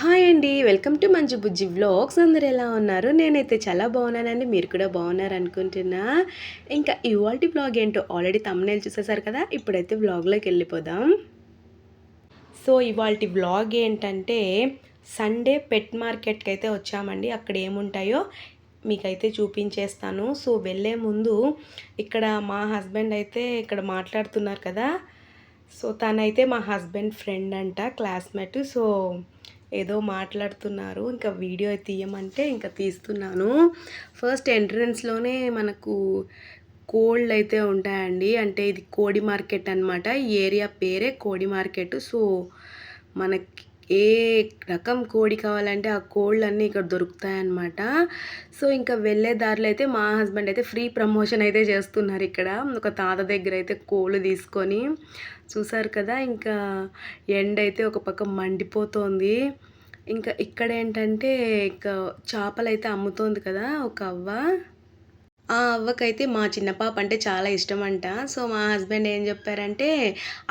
Hi అండి. Welcome to Manju Bujji vlogs. అందరు ఎలా ఉన్నారు? నేనైతే చాలా బాగున్నానండి. మీరు కూడా బాగున్నారు అనుకుంటున్నా. ఇంకా ఇవాల్టి వ్లాగ్ ఏంటో ఆల్రెడీ తమ్నేలు చూసేసారు కదా? ఇప్పుడైతే వ్లాగ్లోకి వెళ్ళిపోదాం. సో ఇవాల్టి వ్లాగ్ ఏంటంటే సండే పెట్ మార్కెట్కి అయితే వచ్చామండి. అక్కడ ఏముంటాయో మీకైతే చూపించేస్తాను. సో వెళ్ళే ముందు ఇక్కడ మా హస్బెండ్ అయితే ఇక్కడ మాట్లాడుతున్నారు కదా? సో తనైతే మా హస్బెండ్ ఫ్రెండ్ అంట క్లాస్మేట్ సో ఏదో మాట్లాడుతున్నారు. ఇంకా వీడియో తీయమంటే ఇంకా తీస్తున్నాను. ఫస్ట్ ఎంట్రన్స్లోనే మనకు కోల్డ్ అయితే ఉంటాయండి. అంటే ఇది కోడి మార్కెట్ అనమాట ఈ ఏరియా పేరే కోడి మార్కెట్. సో మనకి ఏ రకం కోడి కావాలంటే ఆ కోళ్ళు అన్నీ ఇక్కడ దొరుకుతాయన్నమాట. సో ఇంకా వెళ్ళే దారిలో అయితే మా హస్బెండ్ అయితే ఫ్రీ ప్రమోషన్ అయితే చేస్తున్నారు ఇక్కడ. ఒక తాత దగ్గర అయితే కోళ్ళు తీసుకొని చూసారు కదా ఇంకా ఎండ అయితే ఒక పక్క మండిపోతోంది. ఇంకా ఇక్కడ ఏంటంటే ఇక చేపలు అయితే అమ్ముతోంది కదా ఒక అవ్వ. ఆ అవ్వకైతే మా చిన్న పాప అంటే చాలా ఇష్టం అంట సో మా హస్బెండ్ ఏం చెప్పారంటే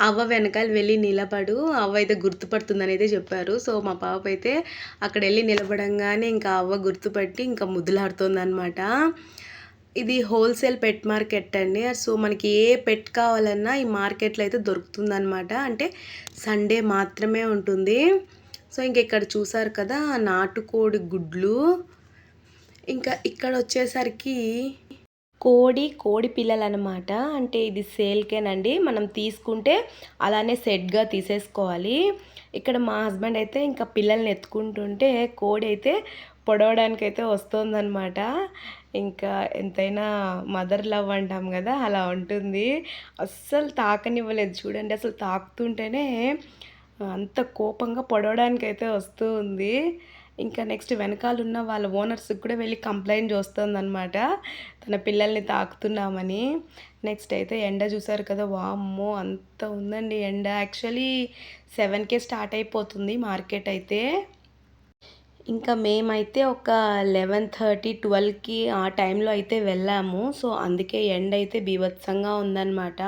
అవ్వ వెనకాల వెళ్ళి నిలబడు అవ్వ అయితే గుర్తుపడుతుందని అయితే చెప్పారు. సో మా పాప అయితే అక్కడ వెళ్ళి నిలబడంగానే ఇంకా అవ్వ గుర్తుపట్టి ఇంకా ముద్దులాడుతుంది అనమాట ఇది హోల్సేల్ పెట్ మార్కెట్ అండి. సో మనకి ఏ పెట్ కావాలన్నా ఈ మార్కెట్లో అయితే దొరుకుతుందనమాట అంటే సండే మాత్రమే ఉంటుంది. సో ఇంక ఇక్కడ చూసారు కదా నాటుకోడి గుడ్లు. ఇంకా ఇక్కడ వచ్చేసరికి కోడి కోడి పిల్లలు అనమాట అంటే ఇది సేల్కేనండి. మనం తీసుకుంటే అలానే సెట్గా తీసేసుకోవాలి. ఇక్కడ మా హస్బెండ్ అయితే ఇంకా పిల్లల్ని ఎత్తుకుంటుంటే కోడి అయితే పొడవడానికి అయితే వస్తుందన్నమాట. ఇంకా ఎంతైనా మదర్ లవ్ అంటాం కదా అలా ఉంటుంది. అస్సలు తాకనివ్వలేదు. చూడండి అసలు తాకుతుంటేనే అంత కోపంగా పొడవడానికి అయితే వస్తూ ఉంది. ఇంకా నెక్స్ట్ వెనకాల ఉన్న వాళ్ళ ఓనర్స్కి కూడా వెళ్ళి కంప్లైంట్ అనమాట తన పిల్లల్ని తాకుతున్నామని. నెక్స్ట్ అయితే ఎండ చూసారు కదా వామ్మో అంత ఉందండి ఎండ. యాక్చువల్లీ సెవెన్కే స్టార్ట్ అయిపోతుంది మార్కెట్ అయితే. ఇంకా మేమైతే ఒక లెవెన్ థర్టీ ట్వెల్వ్కి ఆ టైంలో అయితే వెళ్ళాము. సో అందుకే ఎండ అయితే బీభత్సంగా ఉందన్నమాట.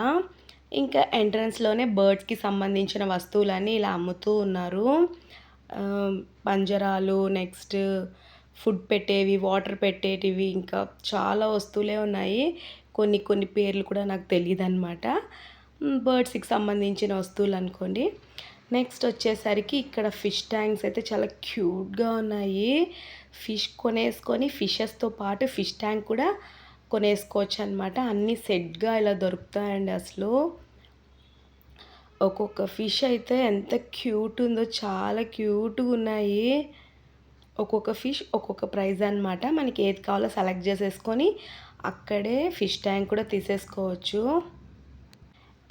ఇంకా ఎంట్రన్స్లోనే బర్డ్స్కి సంబంధించిన వస్తువులన్నీ ఇలా అమ్ముతూ ఉన్నారు. పంజరాలు నెక్స్ట్ ఫుడ్ పెట్టేవి వాటర్ పెట్టేటివి ఇంకా చాలా వస్తువులే ఉన్నాయి. కొన్ని కొన్ని పేర్లు కూడా నాకు తెలియదు అనమాట బర్డ్స్కి సంబంధించిన వస్తువులు అనుకోండి. నెక్స్ట్ వచ్చేసరికి ఇక్కడ ఫిష్ ట్యాంక్స్ అయితే చాలా క్యూట్గా ఉన్నాయి. ఫిష్ కొనేసుకొని ఫిషెస్తో పాటు ఫిష్ ట్యాంక్ కూడా కొనేసుకోవచ్చు అనమాట అన్నీ సెట్గా ఇలా దొరుకుతాయండి అసలు. ఒక్కొక్క ఫిష్ అయితే ఎంత క్యూట్ ఉందో చాలా క్యూట్గా ఉన్నాయి. ఒక్కొక్క ఫిష్ ఒక్కొక్క ప్రైజ్ అనమాట మనకి ఏది కావాలో సెలెక్ట్ చేసేసుకొని అక్కడే ఫిష్ ట్యాంక్ కూడా తీసేసుకోవచ్చు.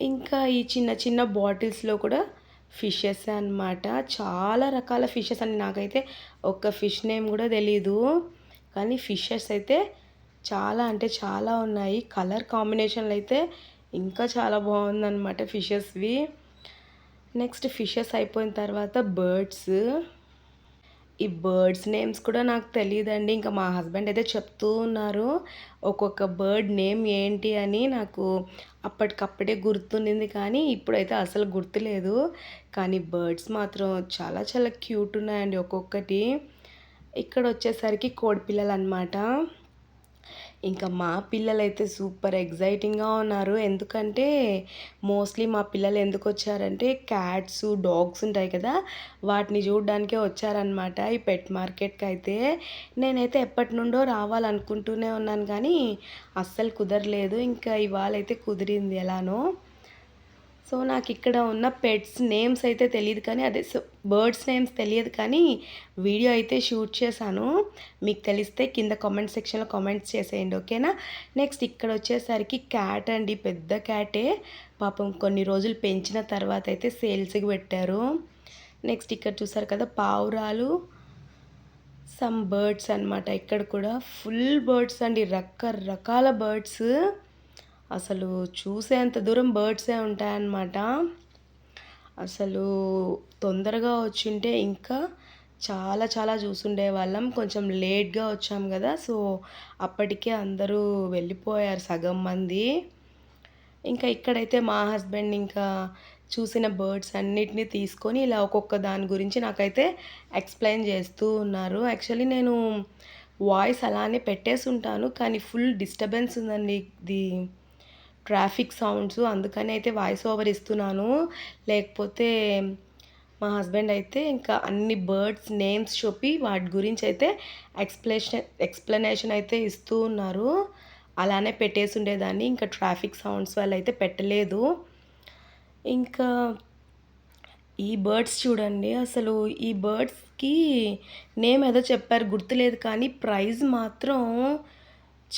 ఇంకా ఈ చిన్న చిన్న బాటిల్స్లో కూడా ఫిషెస్ అనమాట చాలా రకాల ఫిషెస్ అని నాకైతే ఒక్క ఫిష్ నేమ్ కూడా తెలీదు. కానీ ఫిషెస్ అయితే చాలా అంటే చాలా ఉన్నాయి. కలర్ కాంబినేషన్లు అయితే ఇంకా చాలా బాగుందన్నమాట ఫిషెస్వి. నెక్స్ట్ ఫిషెస్ అయిపోయిన తర్వాత బర్డ్స్. ఈ బర్డ్స్ నేమ్స్ కూడా నాకు తెలియదండి ఇంకా మా హస్బెండ్ అయితే చెప్తూ ఉన్నారు. ఒక్కొక్క బర్డ్ నేమ్ ఏంటి అని నాకు అప్పటికప్పుడే గుర్తుండింది కానీ ఇప్పుడైతే అసలు గుర్తులేదు. కానీ బర్డ్స్ మాత్రం చాలా చాలా క్యూట్ ఉన్నాయండి ఒక్కొక్కటి. ఇక్కడ వచ్చేసరికి కోడిపిల్లలు అనమాట ఇంకా మా పిల్లలైతే సూపర్ ఎగ్జైటింగ్గా ఉన్నారు. ఎందుకంటే మోస్ట్లీ మా పిల్లలు ఎందుకు వచ్చారంటే క్యాట్స్ డాగ్స్ ఉంటాయి కదా వాటిని చూడడానికే వచ్చారనమాట ఈ పెట్ మార్కెట్కి అయితే నేనైతే ఎప్పటి నుండో రావాలనుకుంటూనే ఉన్నాను కానీ అస్సలు కుదరలేదు. ఇంకా ఇవాళ అయితే కుదిరింది ఎలానో. సో నాకు ఇక్కడ ఉన్న పెట్స్ నేమ్స్ అయితే తెలియదు కానీ అదే బర్డ్స్ నేమ్స్ తెలియదు కానీ వీడియో అయితే షూట్ చేశాను. మీకు తెలిస్తే కింద కామెంట్ సెక్షన్లో కామెంట్స్ చేసేయండి ఓకేనా నెక్స్ట్ ఇక్కడ వచ్చేసరికి క్యాట్ అండి పెద్ద క్యాటే పాపం కొన్ని రోజులు పెంచిన తర్వాత అయితే సేల్స్కి పెట్టారు. నెక్స్ట్ ఇక్కడ చూసారు కదా పావురాలు సమ్ బర్డ్స్ అనమాట ఇక్కడ కూడా ఫుల్ బర్డ్స్ అండి రకరకాల బర్డ్స్ అసలు చూసేంత దూరం బర్డ్సే ఉంటాయన్నమాట. అసలు తొందరగా వచ్చింటే ఇంకా చాలా చాలా చూసుండే వాళ్ళం. కొంచెం లేట్గా వచ్చాం కదా సో అప్పటికే అందరూ వెళ్ళిపోయారు సగం మంది. ఇంకా ఇక్కడైతే మా హస్బెండ్ ఇంకా చూసిన బర్డ్స్ అన్నిటిని తీసుకొని ఇలా ఒక్కొక్క దాని గురించి నాకైతే ఎక్స్ప్లెయిన్ చేస్తూ ఉన్నారు. యాక్చువల్లీ నేను వాయిస్ అలానే పెట్టేసి ఉంటాను కానీ ఫుల్ డిస్టర్బెన్స్ ఉందండి ఇది. ట్రాఫిక్ సౌండ్స్ అందుకని అయితే వాయిస్ ఓవర్ ఇస్తున్నాను. లేకపోతే మా హస్బెండ్ అయితే ఇంకా అన్ని బర్డ్స్ నేమ్స్ చెప్పి వాటి గురించి అయితే ఎక్స్ప్లెనేషన్ ఎక్స్ప్లెనేషన్ అయితే ఇస్తూ ఉన్నారు. అలానే పెట్టేసి ఉండేదాన్ని. ఇంకా ట్రాఫిక్ సౌండ్స్ వల్ల అయితే పెట్టలేదు. ఇంకా ఈ బర్డ్స్ చూడండి అసలు ఈ బర్డ్స్కి నేమ్ ఏదో చెప్పారు గుర్తులేదు కానీ ప్రైజ్ మాత్రం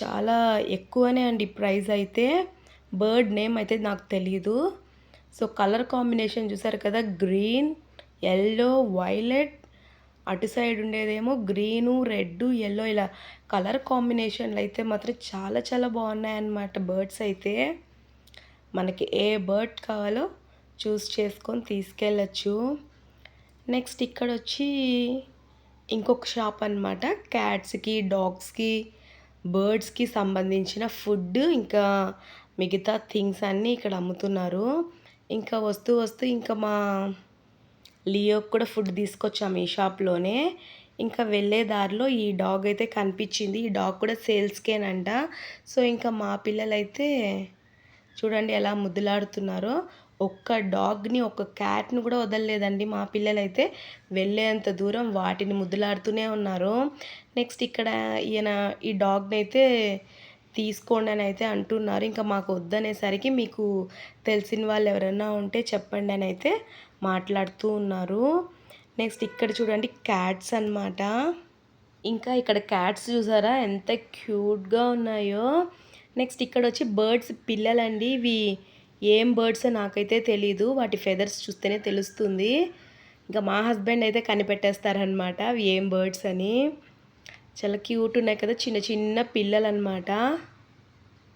చాలా ఎక్కువనే అండి ప్రైజ్ అయితే. బర్డ్ నేమ్ అయితే నాకు తెలియదు సో కలర్ కాంబినేషన్ చూసారు కదా గ్రీన్ ఎల్లో వైలెట్ అటు సైడ్ ఉండేదేమో గ్రీను రెడ్ ఎల్లో ఇలా కలర్ కాంబినేషన్లు అయితే మాత్రం చాలా చాలా బాగున్నాయి అన్నమాట బర్డ్స్ అయితే. మనకి ఏ బర్డ్ కావాలో చూస్ చేసుకొని తీసుకెళ్ళచ్చు. నెక్స్ట్ ఇక్కడ వచ్చి ఇంకొక షాప్ అనమాట క్యాట్స్కి డాగ్స్కి బర్డ్స్కి సంబంధించిన ఫుడ్ ఇంకా మిగతా థింగ్స్ అన్నీ ఇక్కడ అమ్ముతున్నారు. ఇంకా వస్తూ వస్తూ ఇంకా మా లియోకి కూడా ఫుడ్ తీసుకొచ్చాము ఈ షాప్లోనే. ఇంకా వెళ్ళే దారిలో ఈ డాగ్ అయితే కనిపించింది. ఈ డాగ్ కూడా సేల్స్కేనంట. సో ఇంకా మా పిల్లలైతే చూడండి ఎలా ముద్దులాడుతున్నారో. ఒక్క డాగ్ని ఒక్క క్యాట్ని కూడా వదలలేదండి మా పిల్లలైతే. వెళ్ళేంత దూరం వాటిని ముద్దులాడుతూనే ఉన్నారు. నెక్స్ట్ ఇక్కడ ఈయన ఈ డాగ్ని అయితే తీసుకోండి అని అయితే అంటున్నారు. ఇంకా మాకు వద్దనేసరికి మీకు తెలిసిన వాళ్ళు ఎవరైనా ఉంటే చెప్పండి అని అయితే మాట్లాడుతూ ఉన్నారు. నెక్స్ట్ ఇక్కడ చూడండి క్యాట్స్ అనమాట ఇంకా ఇక్కడ క్యాట్స్ చూసారా? ఎంత క్యూట్గా ఉన్నాయో. నెక్స్ట్ ఇక్కడ వచ్చి బర్డ్స్ పిల్లలండి. ఇవి ఏం బర్డ్స్ నాకైతే తెలీదు. వాటి ఫెదర్స్ చూస్తేనే తెలుస్తుంది. ఇంకా మా హస్బెండ్ అయితే కనిపెట్టేస్తారనమాట అవి ఏం బర్డ్స్ అని. చాలా క్యూట్ ఉన్నాయి కదా చిన్న చిన్న పిల్లలు అనమాట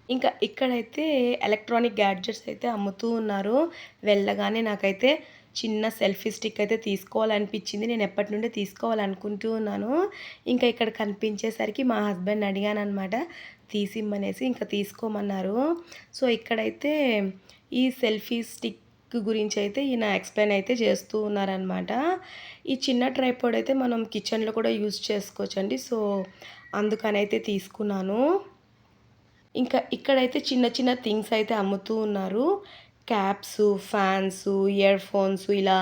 ఇంకా ఇక్కడైతే ఎలక్ట్రానిక్ గ్యాడ్జెట్స్ అయితే అమ్ముతూ ఉన్నారు. వెళ్ళగానే నాకైతే చిన్న సెల్ఫీ స్టిక్ అయితే తీసుకోవాలనిపించింది. నేను ఎప్పటి నుండి తీసుకోవాలనుకుంటూ ఉన్నాను. ఇంకా ఇక్కడ కనిపించేసరికి మా హస్బెండ్ అడిగాను అనమాట తీసిమ్మనేసి ఇంకా తీసుకోమన్నారు. సో ఇక్కడైతే ఈ సెల్ఫీ స్టిక్ గురించి అయితే ఈయన ఎక్స్ప్లెయిన్ అయితే చేస్తూ ఉన్నారనమాట ఈ చిన్న ట్రైపోడ్ అయితే మనం కిచెన్లో కూడా యూజ్ చేసుకోవచ్చండి. సో అందుకని అయితే తీసుకున్నాను. ఇంకా ఇక్కడైతే చిన్న చిన్న థింగ్స్ అయితే అమ్ముతూ ఉన్నారు. క్యాప్స్ ఫ్యాన్స్ ఇయర్ ఫోన్స్ ఇలా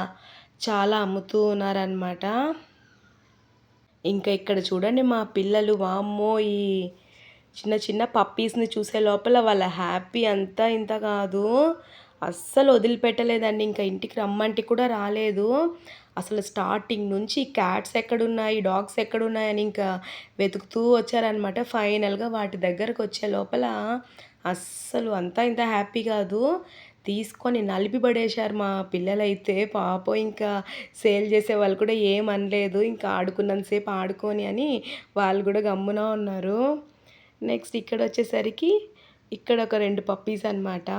చాలా అమ్ముతూ ఉన్నారనమాట ఇంకా ఇక్కడ చూడండి మా పిల్లలు వామ్మో ఈ చిన్న చిన్న పప్పీస్ని చూసే లోపల వాళ్ళ హ్యాపీ అంతా ఇంత కాదు. అస్సలు వదిలిపెట్టలేదండి. ఇంకా ఇంటికి రమ్మంటే కూడా రాలేదు. అసలు స్టార్టింగ్ నుంచి క్యాట్స్ ఎక్కడున్నాయి డాగ్స్ ఎక్కడున్నాయని ఇంకా వెతుకుతూ వచ్చారనమాట ఫైనల్గా వాటి దగ్గరకు వచ్చే లోపల అస్సలు అంతా ఇంత హ్యాపీ కాదు. తీసుకొని నలిపి పడేశారు మా పిల్లలైతే. పాపం ఇంకా సేల్ చేసే వాళ్ళు కూడా ఏం అనలేదు. ఇంకా ఆడుకున్నంతసేపు ఆడుకొని అని వాళ్ళు కూడా గమ్మున ఉన్నారు. నెక్స్ట్ ఇక్కడ వచ్చేసరికి ఇక్కడ ఒక రెండు పప్పీస్ అనమాట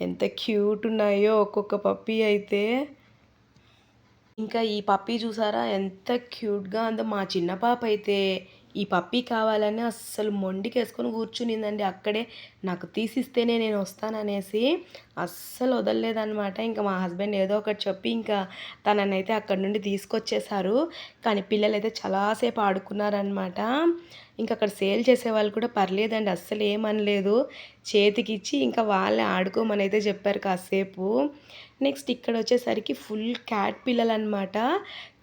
ఎంత క్యూట్ ఉన్నాయో ఒక్కొక్క పప్పీ అయితే. ఇంకా ఈ పప్పీ చూసారా? ఎంత క్యూట్గా ఉందో మా చిన్న పాప అయితే. ఈ పప్పీ కావాలని అస్సలు మొండికేసుకొని కూర్చునిందండి. అక్కడే నాకు తీసిస్తేనే నేను వస్తాననేసి అస్సలు వదలలేదనమాట ఇంకా మా హస్బెండ్ ఏదో ఒకటి చెప్పి ఇంకా తననైతే అక్కడి నుండి తీసుకొచ్చేసారు కానీ పిల్లలు అయితే చాలాసేపు ఆడుకున్నారనమాట ఇంకా అక్కడ సేల్ చేసే వాళ్ళు కూడా పర్లేదండి. అస్సలు ఏమనలేదు. చేతికిచ్చి ఇంకా వాళ్ళే ఆడుకోమని అయితే చెప్పారు కాసేపు. నెక్స్ట్ ఇక్కడ వచ్చేసరికి ఫుల్ క్యాట్ పిల్లలు అనమాట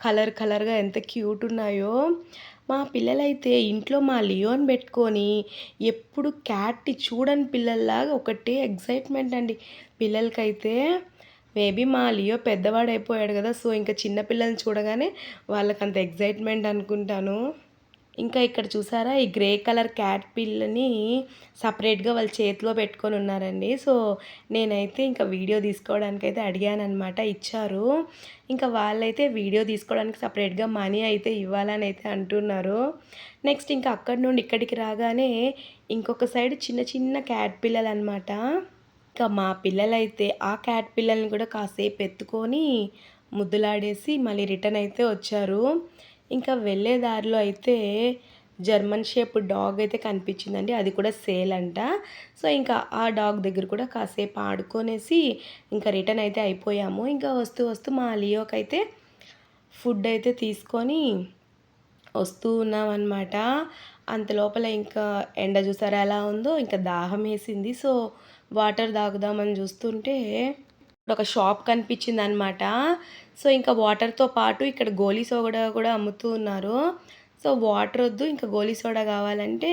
కలర్ కలర్గా ఎంత క్యూట్ ఉన్నాయో. మా పిల్లలైతే ఇంట్లో మా లియోన్ పెట్టుకొని ఎప్పుడు క్యాట్ని చూడని పిల్లల్లాగా ఒకటే ఎగ్జైట్మెంట్ అండి. పిల్లలకైతే మేబీ మా లియో పెద్దవాడైపోయాడు కదా సో ఇంకా చిన్నపిల్లల్ని చూడగానే వాళ్ళకంత ఎగ్జైట్మెంట్ అనుకుంటాను. ఇంకా ఇక్కడ చూసారా? ఈ గ్రే కలర్ క్యాట్ పిల్లని సపరేట్గా వాళ్ళ చేతిలో పెట్టుకొని ఉన్నారండి. సో నేనైతే ఇంకా వీడియో తీసుకోవడానికి అయితే అడిగానమాట ఇచ్చారు. ఇంకా వాళ్ళైతే వీడియో తీసుకోవడానికి సపరేట్గా మనీ అయితే ఇవ్వాలని అయితే అంటున్నారు. నెక్స్ట్ ఇంకా అక్కడి నుండి ఇక్కడికి రాగానే ఇంకొక సైడ్ చిన్న చిన్న క్యాట్ పిల్లలు అనమాట ఇంకా మా పిల్లలైతే ఆ క్యాట్ పిల్లల్ని కూడా కాసేపు ఎత్తుకొని ముద్దులాడేసి మళ్ళీ రిటర్న్ అయితే వచ్చారు. ఇంకా వెళ్ళే దారిలో అయితే జర్మన్ షేప్ డాగ్ అయితే కనిపించిందండి. అది కూడా సేల్ అంట. సో ఇంకా ఆ డాగ్ దగ్గర కూడా కాసేపు ఆడుకొనేసి ఇంకా రిటర్న్ అయితే అయిపోయాము. ఇంకా వస్తూ వస్తూ మా లియోకి అయితే ఫుడ్ అయితే తీసుకొని వస్తూ ఉన్నామన్నమాట. అంత లోపల ఇంకా ఎండ చూసారా ఎలా ఉందో? ఇంకా దాహం వేసింది. సో వాటర్ తాగుదామని చూస్తుంటే ఒక షాప్ కనిపించింది అనమాట సో ఇంకా వాటర్తో పాటు ఇక్కడ గోలీ సోడా కూడా అమ్ముతూ ఉన్నారు. సో వాటర్ వద్దు ఇంకా గోలీ సోడా కావాలంటే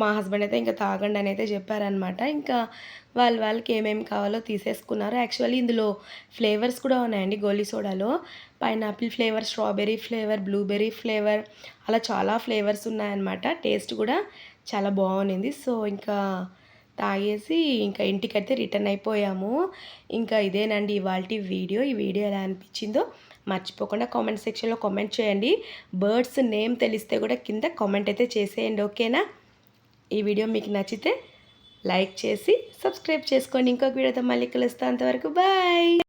మా హస్బెండ్ అయితే ఇంకా తాగండి అని అయితే చెప్పారనమాట ఇంకా వాళ్ళ వాళ్ళకి ఏమేమి కావాలో తీసేసుకున్నారు. యాక్చువల్లీ ఇందులో ఫ్లేవర్స్ కూడా ఉన్నాయండి గోలీ సోడాలో. Pineapple flavour strawberry flavour blueberry flavour అలా చాలా ఫ్లేవర్స్ ఉన్నాయన్నమాట. టేస్ట్ కూడా చాలా బాగుంది సో ఇంకా తాగేసి ఇంకా ఇంటికైతే రిటర్న్ అయిపోయాము. ఇంకా ఇదేనండి ఇవాళ వీడియో. ఈ వీడియో ఎలా అనిపించిందో మర్చిపోకుండా కామెంట్ సెక్షన్లో కామెంట్ చేయండి. బర్డ్స్ నేమ్ తెలిస్తే కూడా కింద కామెంట్ అయితే చేసేయండి ఓకేనా? ఈ వీడియో మీకు నచ్చితే లైక్ చేసి సబ్స్క్రైబ్ చేసుకోండి. ఇంకొక వీడియోతో మళ్ళీ కలుస్తా అంతవరకు. బాయ్!